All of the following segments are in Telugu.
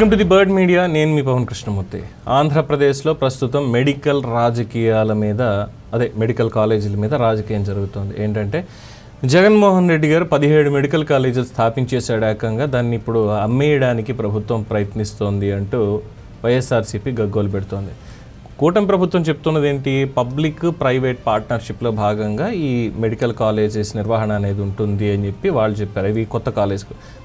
Welcome to the bird media నేను మీ పవన్ కృష్ణమూర్తి. ఆంధ్రప్రదేశ్లో ప్రస్తుతం మెడికల్ రాజకీయాల మీద అదే మెడికల్ కాలేజీల మీద రాజకీయం జరుగుతుంది. ఏంటంటే జగన్మోహన్ రెడ్డి గారు పదిహేడు మెడికల్ కాలేజీలు స్థాపించేశాడు ఏకంగా. దాన్ని ఇప్పుడు అమ్మేయడానికి ప్రభుత్వం ప్రయత్నిస్తోంది అంటూ వైఎస్ఆర్సీపీ గగ్గోలు పెడుతోంది. కూటమి ప్రభుత్వం చెప్తున్నది ఏంటి? పబ్లిక్ ప్రైవేట్ పార్ట్నర్షిప్లో భాగంగా ఈ మెడికల్ కాలేజెస్ నిర్వహణ అనేది ఉంటుంది అని చెప్పి వాళ్ళు చెప్పారు. ఇవి కొత్త కాలేజ్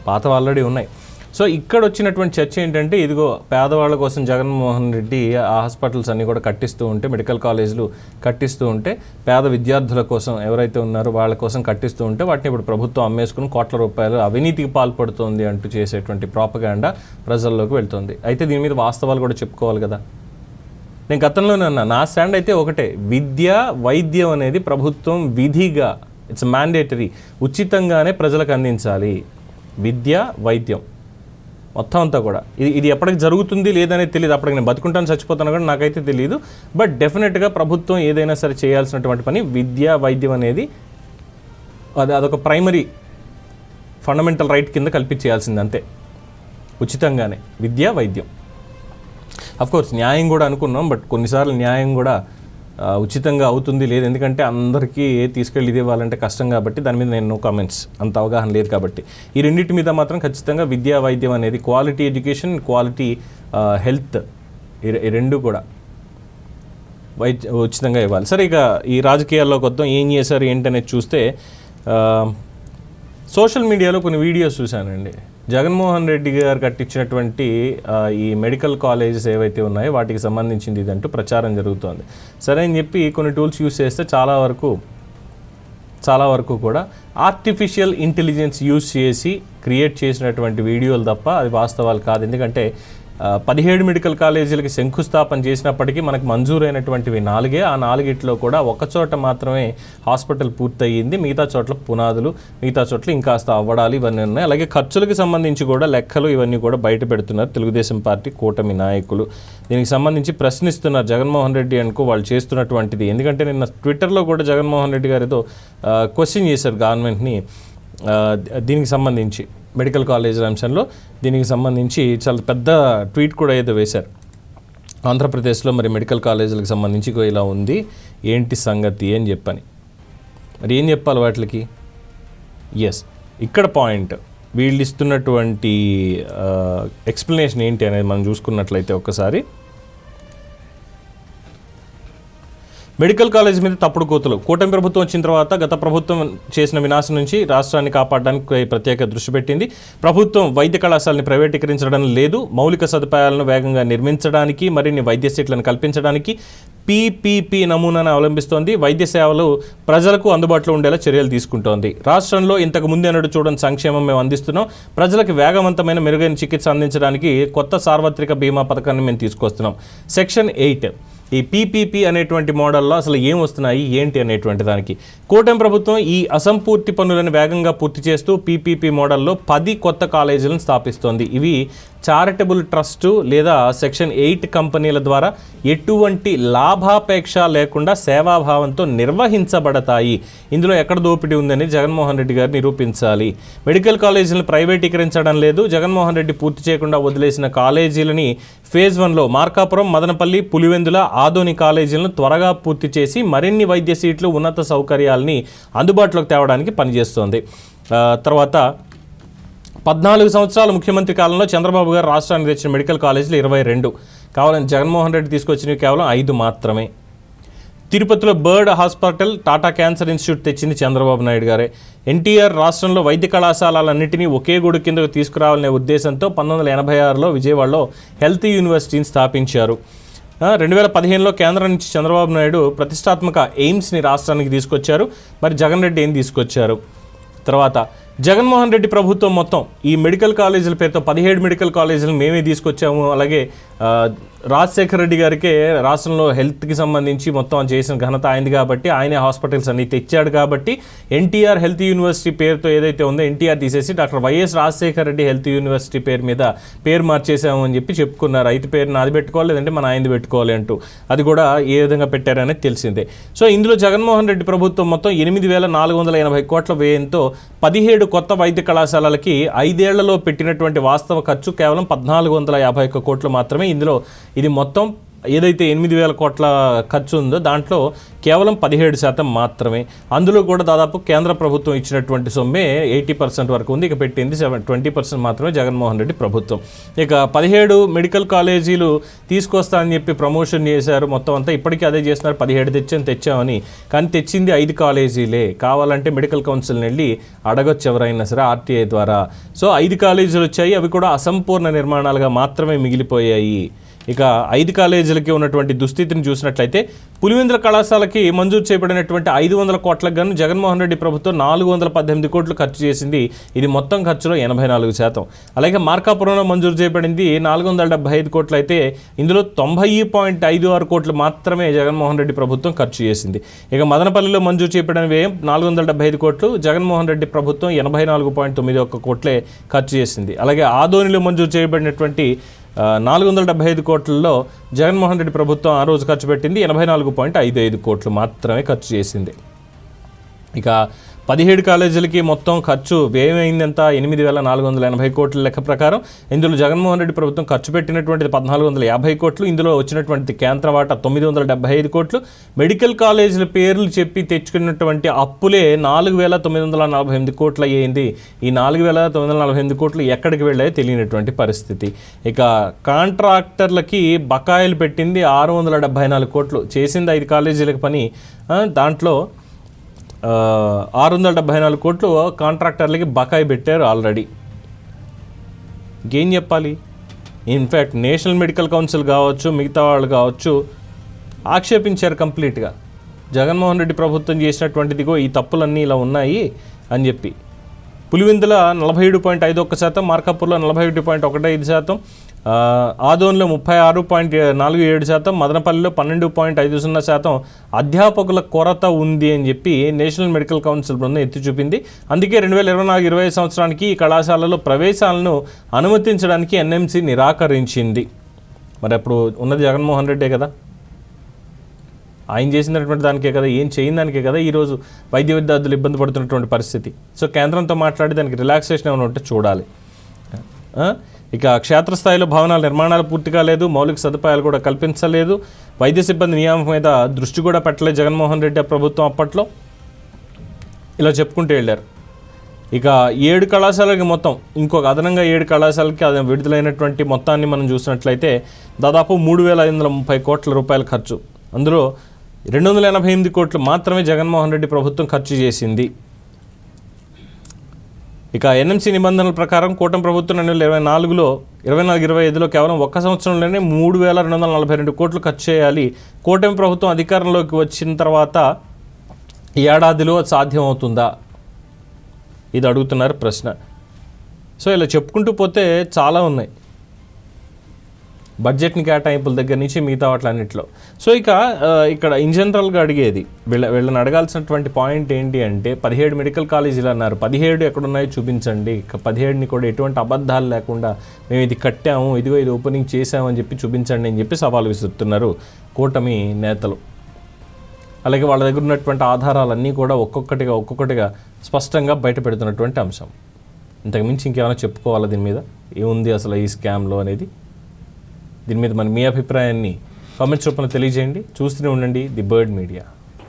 పాత ఆల్రెడీ ఉన్నాయి. సో ఇక్కడ వచ్చినటువంటి చర్చ ఏంటంటే ఇదిగో పేదవాళ్ళ కోసం జగన్మోహన్ రెడ్డి ఆ హాస్పిటల్స్ అన్నీ కూడా కట్టిస్తూ ఉంటే మెడికల్ కాలేజీలు కట్టిస్తూ ఉంటే పేద విద్యార్థుల కోసం ఎవరైతే ఉన్నారో వాళ్ళ కోసం కట్టిస్తూ ఉంటే వాటిని ఇప్పుడు ప్రభుత్వం అమ్మేసుకుని కోట్ల రూపాయలు అవినీతికి పాల్పడుతోంది అంటూ చేసేటువంటి ప్రాపగాండా ప్రజల్లోకి వెళ్తుంది. అయితే దీని మీద వాస్తవాలు కూడా చెప్పుకోవాలి కదా. నేను గతంలోనే అన్నా నా స్టాండ్ అయితే ఒకటే. విద్య వైద్యం అనేది ప్రభుత్వం విధిగా ఇట్స్ మ్యాండేటరీ ఉచితంగానే ప్రజలకు అందించాలి. విద్య వైద్యం. మొత్తం అంతా కూడా. ఇది ఇది ఎప్పటికి జరుగుతుంది లేదనేది తెలియదు అప్పటికి నేను బతుకుంటాను చచ్చిపోతాను కూడా నాకైతే తెలియదు బట్ డెఫినెట్గా ప్రభుత్వం ఏదైనా సరే చేయాల్సినటువంటి పని విద్య వైద్యం అనేది అది అదొక ప్రైమరీ ఫండమెంటల్ రైట్ కింద కల్పించేయాల్సింది అంతే. ఉచితంగానే. విద్య వైద్యం. అఫ్ కోర్స్ న్యాయం కూడా అనుకున్నాం బట్ కొన్నిసార్లు న్యాయం కూడా ఉచితంగా అవుతుంది లేదు. ఎందుకంటే అందరికీ తీసుకెళ్ళి ఇది ఇవ్వాలంటే కష్టం కాబట్టి దాని మీద నేను నో కామెంట్స్ అంత అవగాహన లేదు కాబట్టి. ఈ రెండింటి మీద మాత్రం ఖచ్చితంగా విద్యా వైద్యం అనేది క్వాలిటీ ఎడ్యుకేషన్ క్వాలిటీ హెల్త్ ఈ రెండు కూడా వైద్య ఉచితంగా ఇవ్వాలి. సరే ఇక ఈ రాజకీయాల్లోకి వద్దాం. ఏం చేశారు ఏంటనేది చూస్తే సోషల్ మీడియాలో కొన్ని వీడియోస్ చూశానండి. జగన్మోహన్ రెడ్డి గారు కట్టించినటువంటి ఈ మెడికల్ కాలేజెస్ ఏవైతే ఉన్నాయో వాటికి సంబంధించింది ఇదంటూ ప్రచారం జరుగుతోంది. సరే అని చెప్పి కొన్ని టూల్స్ యూస్ చేస్తే చాలా వరకు చాలా వరకు కూడా ఆర్టిఫిషియల్ ఇంటెలిజెన్స్ యూస్ చేసి క్రియేట్ చేసినటువంటి వీడియోలు తప్ప అది వాస్తవాలు కాదు. ఎందుకంటే పదిహేడు మెడికల్ కాలేజీలకి శంకుస్థాపన చేసినప్పటికీ మనకు మంజూరైనటువంటివి నాలుగే. ఆ నాలుగిట్లో కూడా ఒక చోట మాత్రమే హాస్పిటల్ పూర్తయింది మిగతా చోట్ల పునాదులు మిగతా చోట్ల ఇంకాస్త అవ్వడాలు ఇవన్నీ ఉన్నాయి. అలాగే ఖర్చులకు సంబంధించి కూడా లెక్కలు ఇవన్నీ కూడా బయట పెడుతున్నారు తెలుగుదేశం పార్టీ కూటమి నాయకులు. దీనికి సంబంధించి ప్రశ్నిస్తున్నారు జగన్మోహన్ రెడ్డి అనుకో వాళ్ళు చేస్తున్నటువంటిది. ఎందుకంటే నిన్న ట్విట్టర్లో కూడా జగన్మోహన్ రెడ్డి గారితో క్వశ్చన్ చేశారు గవర్నమెంట్ని. దీనికి సంబంధించి. మెడికల్ కాలేజీల అంశంలో దీనికి సంబంధించి చాలా పెద్ద ట్వీట్ కూడా ఏదో వేశారు. ఆంధ్రప్రదేశ్లో మరి మెడికల్ కాలేజీలకు సంబంధించి ఇలా ఉంది. ఏంటి సంగతి అని చెప్పని. మరి ఏం చెప్పాలి వాటికి? ఎస్ ఇక్కడ పాయింట్. వీళ్ళు ఇస్తున్నటువంటి ఎక్స్ప్లెనేషన్ ఏంటి అనేది మనం చూసుకున్నట్లయితే ఒక్కసారి. మెడికల్ కాలేజ్ మీద తప్పుడు కోతలు. కూటమి ప్రభుత్వం వచ్చిన తర్వాత గత ప్రభుత్వం చేసిన వినాశం నుంచి రాష్ట్రాన్ని కాపాడడానికి ప్రత్యేక దృష్టి పెట్టింది. ప్రభుత్వం వైద్య కళాశాలని ప్రైవేటీకరించడం లేదు. మౌలిక సదుపాయాలను వేగంగా నిర్మించడానికి మరిన్ని వైద్య సీట్లను కల్పించడానికి పీపీపీ నమూనాను అవలంబిస్తోంది. వైద్య సేవలు ప్రజలకు అందుబాటులో ఉండేలా చర్యలు తీసుకుంటోంది. రాష్ట్రంలో ఇంతకు ముందే నడు చూడని సంక్షేమం మేము అందిస్తున్నాం. ప్రజలకు వేగవంతమైన మెరుగైన చికిత్స అందించడానికి కొత్త సార్వత్రిక బీమా పథకాన్ని మేము తీసుకొస్తున్నాం. Section eight. ఈ పీపీపీ అనేటువంటి మోడల్లో అసలు ఏం వస్తున్నాయి ఏంటి అనేటువంటి దానికి. కూటమి ప్రభుత్వం ఈ అసంపూర్తి పనులను వేగంగా పూర్తి చేస్తూ పీపీపీ మోడల్లో పది కొత్త కాలేజీలను స్థాపిస్తోంది. ఇవి చారిటబుల్ ట్రస్టు లేదా సెక్షన్ ఎయిట్ కంపెనీల ద్వారా ఎటువంటి లాభాపేక్ష లేకుండా సేవాభావంతో నిర్వహించబడతాయి. ఇందులో ఎక్కడ దోపిడీ ఉందని జగన్మోహన్ రెడ్డి గారు నిరూపించాలి. మెడికల్ కాలేజీలను ప్రైవేటీకరించడం లేదు. జగన్మోహన్ రెడ్డి పూర్తి చేయకుండా వదిలేసిన కాలేజీలని ఫేజ్ వన్లో మార్కాపురం మదనపల్లి పులివెందుల ఆదోని కాలేజీలను త్వరగా పూర్తి చేసి మరిన్ని వైద్య సీట్లు ఉన్నత సౌకర్యాలని అందుబాటులోకి తేవడానికి పనిచేస్తోంది. తర్వాత పద్నాలుగు సంవత్సరాల ముఖ్యమంత్రి కాలంలో చంద్రబాబు గారు రాష్ట్రానికి తెచ్చిన మెడికల్ కాలేజీలు ఇరవై రెండు. కావాలని జగన్మోహన్ రెడ్డి తీసుకొచ్చినవి కేవలం ఐదు మాత్రమే. తిరుపతిలో bird hospital Tata cancer institute తెచ్చింది చంద్రబాబు నాయుడు గారే. ఎన్టీఆర్ రాష్ట్రంలో వైద్య కళాశాలలన్నింటినీ ఒకే గూడు కిందకు తీసుకురావాలనే ఉద్దేశంతో పంతొమ్మిది వందల ఎనభై ఆరులో విజయవాడలో హెల్త్ యూనివర్సిటీని స్థాపించారు. రెండు వేల పదిహేనులో కేంద్రం నుంచి చంద్రబాబు నాయుడు ప్రతిష్టాత్మక ఎయిమ్స్ని రాష్ట్రానికి తీసుకొచ్చారు. మరి జగన్ రెడ్డి ఏం తీసుకొచ్చారు? తర్వాత జగన్మోహన్ రెడ్డి ప్రభుత్వం మొత్తం ఈ మెడికల్ కాలేజీల పేరుతో పదిహేడు మెడికల్ కాలేజీలు మేమే తీసుకొచ్చాము. అలాగే రాజశేఖర రెడ్డి గారికే రాష్ట్రంలో హెల్త్కి సంబంధించి మొత్తం చేసిన ఘనత ఆయనది కాబట్టి ఆయనే హాస్పిటల్స్ అన్ని తెచ్చాడు కాబట్టి ఎన్టీఆర్ హెల్త్ యూనివర్సిటీ పేరుతో ఏదైతే ఉందో ఎన్టీఆర్ తీసేసి doctor Y S Rajasekhara Reddy health university పేరు మీద పేరు మార్చేసామని చెప్పి చెప్పుకున్నారు. అయితే పేరు నాది పెట్టుకోవాలి లేదంటే మన ఆయనది పెట్టుకోవాలి అంటూ. అది కూడా ఏ విధంగా పెట్టారనేది తెలిసిందే. సో ఇందులో జగన్మోహన్ రెడ్డి ప్రభుత్వం మొత్తం ఎనిమిది వేల నాలుగు వందల ఎనభై కోట్ల వ్యయంతో పదిహేడు కొత్త వైద్య కళాశాలలకి ఐదేళ్ళలో పెట్టినటువంటి వాస్తవ ఖర్చు కేవలం పద్నాలుగు వందల యాభై ఒక్క కోట్లు మాత్రమే. ఇందులో ఇది మొత్తం ఏదైతే ఎనిమిది వేల కోట్ల ఖర్చు ఉందో దాంట్లో కేవలం పదిహేడు శాతం మాత్రమే. అందులో కూడా దాదాపు కేంద్ర ప్రభుత్వం ఇచ్చినటువంటి సొమ్మే ఎయిటీ పర్సెంట్ వరకు ఉంది. ఇక పెట్టింది సెవెన్ ట్వంటీ పర్సెంట్ మాత్రమే జగన్మోహన్ రెడ్డి ప్రభుత్వం. ఇక పదిహేడు మెడికల్ కాలేజీలు తీసుకొస్తా అని చెప్పి ప్రమోషన్ చేశారు. మొత్తం అంతా ఇప్పటికీ అదే చేస్తున్నారు. పదిహేడు తెచ్చాను తెచ్చామని. కానీ తెచ్చింది ఐదు కాలేజీలే. కావాలంటే మెడికల్ కౌన్సిల్ని వెళ్ళి అడగొచ్చు ఎవరైనా సరే ఆర్టీఐ ద్వారా. సో ఐదు కాలేజీలు వచ్చాయి. అవి కూడా అసంపూర్ణ నిర్మాణాలుగా మాత్రమే మిగిలిపోయాయి. ఇక ఐదు కాలేజీలకి ఉన్నటువంటి దుస్థితిని చూసినట్లయితే పులివెందుల కళాశాలకి మంజూరు చేయబడినటువంటి ఐదు వందల కోట్లకు గాను జగన్మోహన్ రెడ్డి ప్రభుత్వం నాలుగు వందల పద్దెనిమిది కోట్లు ఖర్చు చేసింది. ఇది మొత్తం ఖర్చులో ఎనభై నాలుగు శాతం. అలాగే మార్కాపురంలో మంజూరు చేయబడింది నాలుగు వందల డెబ్బై ఐదు కోట్లు అయితే ఇందులో తొంభై పాయింట్ ఐదు ఆరు కోట్లు మాత్రమే జగన్మోహన్ రెడ్డి ప్రభుత్వం ఖర్చు చేసింది. ఇక మదనపల్లిలో మంజూరు చేయబడిన వ్యయం నాలుగు వందల డెబ్బై ఐదు కోట్లు జగన్మోహన్ రెడ్డి ప్రభుత్వం ఎనభై నాలుగు పాయింట్ తొమ్మిది ఒక్క కోట్లే ఖర్చు చేసింది. అలాగే ఆదోనిలో మంజూరు చేయబడినటువంటి నాలుగు వందల డెబ్బై ఐదు కోట్లలో జగన్మోహన్ రెడ్డి ప్రభుత్వం ఆ రోజు ఖర్చు పెట్టింది ఎనభై నాలుగు పాయింట్ ఐదు ఐదు కోట్లు మాత్రమే ఖర్చు చేసింది. ఇక పదిహేడు కాలేజీలకి మొత్తం ఖర్చు వ్యయమైంది ఎంత ఎనిమిది వేల నాలుగు వందల ఎనభై కోట్ల లెక్క ప్రకారం. ఇందులో జగన్మోహన్ రెడ్డి ప్రభుత్వం ఖర్చు పెట్టినటువంటిది పద్నాలుగు వందల యాభై కోట్లు ఇందులో వచ్చినటువంటి కేంద్ర వాటా తొమ్మిది వందల డెబ్బై ఐదు కోట్లు. మెడికల్ కాలేజీల పేర్లు చెప్పి తెచ్చుకున్నటువంటి అప్పులే నాలుగు వేల తొమ్మిది వందల నలభై ఎనిమిది కోట్లు అయ్యింది. ఈ నాలుగు వేల తొమ్మిది వందల నలభై ఎనిమిది కోట్లు ఎక్కడికి వెళ్ళాయో తెలియనటువంటి పరిస్థితి. ఇక కాంట్రాక్టర్లకి బకాయిలు పెట్టింది ఆరు వందల డెబ్బై నాలుగు కోట్లు. చేసింది ఐదు కాలేజీలకు పని దాంట్లో ఆరు వందల డెబ్బై నాలుగు కోట్లు కాంట్రాక్టర్లకి బకాయి పెట్టారు ఆల్రెడీ. ఇంకేం చెప్పాలి? ఇన్ఫ్యాక్ట్ నేషనల్ మెడికల్ కౌన్సిల్ కావచ్చు మిగతా వాళ్ళు కావచ్చు ఆక్షేపించారు కంప్లీట్గా. జగన్మోహన్ రెడ్డి ప్రభుత్వం చేసినటువంటిదిగో ఈ తప్పులన్నీ ఇలా ఉన్నాయి అని చెప్పి. పులివిందుల నలభై ఏడు పాయింట్ ఐదు ఒక్క శాతం మార్కాపూర్లో నలభై ఒకటి పాయింట్ ఒకటి ఐదు శాతం ఆదోన్లో ముప్పై ఆరు పాయింట్ నాలుగు ఏడు శాతం మదనపల్లిలో పన్నెండు పాయింట్ ఐదు సున్నా శాతం అధ్యాపకుల కొరత ఉంది అని చెప్పి నేషనల్ మెడికల్ కౌన్సిల్ బృందం ఎత్తి చూపింది. అందుకే రెండు వేల ఇరవై నాలుగు ఇరవై సంవత్సరానికి ఈ కళాశాలలో ప్రవేశాలను అనుమతించడానికి ఎన్ఎంసి నిరాకరించింది. మరి అప్పుడు ఉన్నది జగన్మోహన్ రెడ్డే కదా? ఆయన చేసినటువంటి దానికే కదా? ఏం చేయని దానికే కదా ఈరోజు వైద్య విద్యార్థులు ఇబ్బంది పడుతున్నటువంటి పరిస్థితి? సో కేంద్రంతో మాట్లాడి దానికి రిలాక్సేషన్ ఏమైనా ఉంటే చూడాలి. ఇక క్షేత్రస్థాయిలో భవనాల నిర్మాణాలు పూర్తి కాలేదు మౌలిక సదుపాయాలు కూడా కల్పించలేదు. వైద్య సిబ్బంది నియామకం మీద దృష్టి కూడా పెట్టలేదు జగన్మోహన్ రెడ్డి ప్రభుత్వం అప్పట్లో. ఇలా చెప్పుకుంటూ వెళ్ళారు. ఇక ఏడు కళాశాలకి మొత్తం ఇంకొక అదనంగా ఏడు కళాశాలకి అది విడుదలైనటువంటి మొత్తాన్ని మనం చూసినట్లయితే దాదాపు మూడు వేల ఐదు వందల ముప్పై కోట్ల రూపాయల ఖర్చు. అందులో రెండు వందల ఎనభై ఎనిమిది కోట్లు మాత్రమే జగన్మోహన్ రెడ్డి ప్రభుత్వం ఖర్చు చేసింది. ఇక ఎన్ఎంసీ నిబంధనల ప్రకారం కూటమి ప్రభుత్వం రెండు వేల ఇరవై నాలుగులో ఇరవై నాలుగు ఇరవై ఐదులో కేవలం ఒక్క సంవత్సరంలోనే మూడు వేల రెండు వందల నలభై రెండు కోట్లు ఖర్చు చేయాలి. కూటమి ప్రభుత్వం అధికారంలోకి వచ్చిన తర్వాత ఈ ఏడాదిలో సాధ్యమవుతుందా? ఇది అడుగుతున్నారు ప్రశ్న. సో ఇలా చెప్పుకుంటూ పోతే చాలా ఉన్నాయి. బడ్జెట్ని కేటాయింపుల దగ్గర నుంచి మిగతా వాటిలన్నింటిలో. సో ఇక ఇక్కడ ఇన్ జనరల్గా అడిగేది వీళ్ళ వీళ్ళని అడగాల్సినటువంటి పాయింట్ ఏంటి అంటే పదిహేడు మెడికల్ కాలేజీలు అన్నారు. పదిహేడు ఎక్కడున్నాయో చూపించండి. పదిహేడుని కూడా ఎటువంటి అబద్ధాలు లేకుండా మేము ఇది కట్టాము ఇదిగో ఇది ఓపెనింగ్ చేసాము అని చెప్పి చూపించండి అని చెప్పి సవాలు విసురుతున్నారు కూటమి నేతలు. అలాగే వాళ్ళ దగ్గర ఉన్నటువంటి ఆధారాలన్నీ కూడా ఒక్కొక్కటిగా ఒక్కొక్కటిగా స్పష్టంగా బయటపెడుతున్నటువంటి అంశం. ఇంతకుమించి ఇంకేమైనా చెప్పుకోవాలా దీని మీద? ఏముంది అసలు ఈ స్కామ్లో అనేది? దీని మీద మన మీ అభిప్రాయాన్ని కామెంట్స్ రూపంలో తెలియజేయండి. చూస్తూనే ఉండండి ది బర్డ్ మీడియా.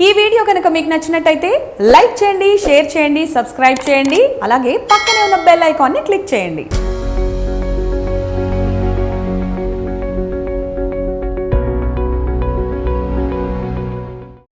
ఈ వీడియో కనుక మీకు నచ్చినట్టయితే లైక్ చేయండి షేర్ చేయండి సబ్స్క్రైబ్ చేయండి అలాగే పక్కనే ఉన్న బెల్ ఐకాన్ని క్లిక్ చేయండి.